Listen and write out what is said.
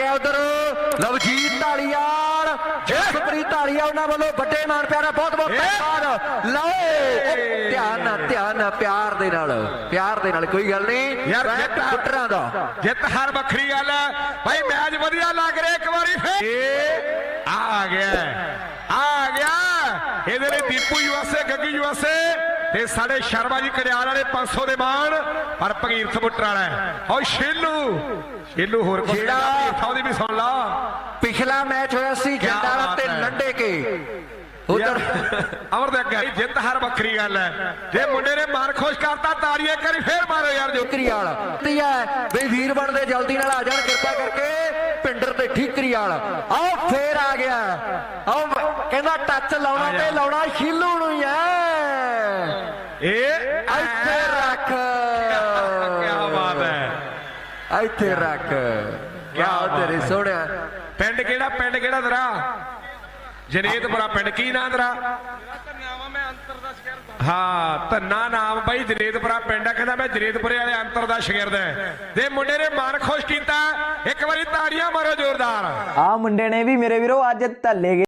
ਗਿਆ ਉਧਰ। ਲਵਜੀਤ ਢਾਲੀਵਾਲ ਜਸਪ੍ਰੀਤ ਢਾਲੀਵਾਲ ਉਹਨਾਂ ਵੱਲੋਂ ਵੱਡੇ ਮਾਨ ਪਿਆਰਾ ਬਹੁਤ ਬਹੁਤ ਧੰਨਵਾਦ। ਲਓ ਧਿਆਨ ਨਾਲ ਧਿਆਨ ਨਾਲ ਪਿਆਰ ਦੇ ਨਾਲ ਪਿਆਰ ਦੇ ਨਾਲ ਕੋਈ ਗੱਲ ਨਹੀਂ। ਯਾਰ ਜਿੱਤ ਪੁੱਟਰਾਂ ਦਾ। ਜਿੱਤ ਹਾਰ ਵੱਖਰੀ ਗੱਲ ਹੈ। ਭਾਈ ਮੈਚ ਵਧੀਆ ਲੱਗ ਰਿਹਾ ਇੱਕ ਵਾਰੀ ਫੇਰ। ਆ ਗਿਆ। ਆ ਗਿਆ। ਇਹਦੇ ਲਈ ਦੀਪੂ ਯੂਐਸਏ ਗੱਗੀ ਯੂਐਸਏ ਤੇ ਸਾਡੇ ਸ਼ਰਮਾ ਜੀ ਕੜਿਆਲ ਵਾਲੇ 500 ਦੇ ਮਾਣ ਪਰ ਭਗੀਰ ਸਬੁੱਟਰ ਵਾਲਾ ਹੈ। ਓ ਸ਼ੇਲੂ ਸ਼ੇਲੂ ਹੋਰ ਕੋਈ ਜਿਹੜਾ- ਉਹਦੀ ਵੀ ਸੁਣ ਲਾ। ਪਿਛਲਾ ਮੈਚ ਹੋਇਆ ਸੀ ਜੰਡਾਲਾ ਤੇ। ਲੰਡੇ ਕੇ। ਉਧਰ ਅਮਰ ਦੇ ਅੱਗੇ ਜਿੱਤ ਹਾਰ ਵੱਖਰੀ ਗੱਲ ਹੈ। ਜੇ ਮੁੰਡੇ ਨੇ ਮਾਰ ਖੁਸ਼ ਕਰਤਾ ਤਾੜੀਆਂ ਕਰੀ ਫੇਰ ਮਾਰੋ ਯਾਰ ਜੋ। ਠੀਕਰੀ ਵਾਲ ਤੀ ਹੈ। ਬਈ ਵੀਰ ਬਣਦੇ ਜਲਦੀ ਨਾਲ ਆ ਜਾਣ ਕਿਰਪਾ ਕਰਕੇ। ਪਿੰਡਰ ਤੇ ਠੀਕਰੀ ਵਾਲ ਆਓ ਫੇਰ ਆ ਗਿਆ। ਆਓ ਕਹਿੰਦਾ ਟੱਚ ਲਾਉਣਾ। ਤੇ ਲਾਉਣਾ ਸ਼ੀਲੂ ਨੂੰ ਹੀ ਹੈ। ਇਹ ਇੱਥੇ ਰੱਖ ਕੀ ਬਾਤ ਹੈ। ਇੱਥੇ ਰੱਖ ਕਿਆ ਤੇਰੇ ਸੋਹਣਿਆ। ਪਿੰਡ ਕਿਹੜਾ ਪਿੰਡ ਕਿਹੜਾ ਤੇਰਾ? ਜਨੇਤਪੁਰਾ ਪਿੰਡ ਕੀ ਨਾਂ ਤੇਰਾ? ਹਾਂ ਧੰਨਾ ਨਾਮ ਬਾਈ ਜਨੇਤਪੁਰਾ ਪਿੰਡ ਆ। ਕਹਿੰਦਾ ਮੈਂ ਜਨੇਤਪੁਰੇ ਵਾਲੇ ਅੰਤਰ ਦਾ ਸ਼ਾਗਿਰਦ ਹੈ। ਤੇ ਮੁੰਡੇ ਨੇ ਮਨ ਖੁਸ਼ ਕੀਤਾ ਇੱਕ ਵਾਰੀ ਤਾੜੀਆਂ ਮਾਰੋ ਜ਼ੋਰਦਾਰ। ਆ ਮੁੰਡੇ ਨੇ ਵੀ ਮੇਰੇ ਵੀਰੋ ਅੱਜ ਧੱਲੇ ਗਏ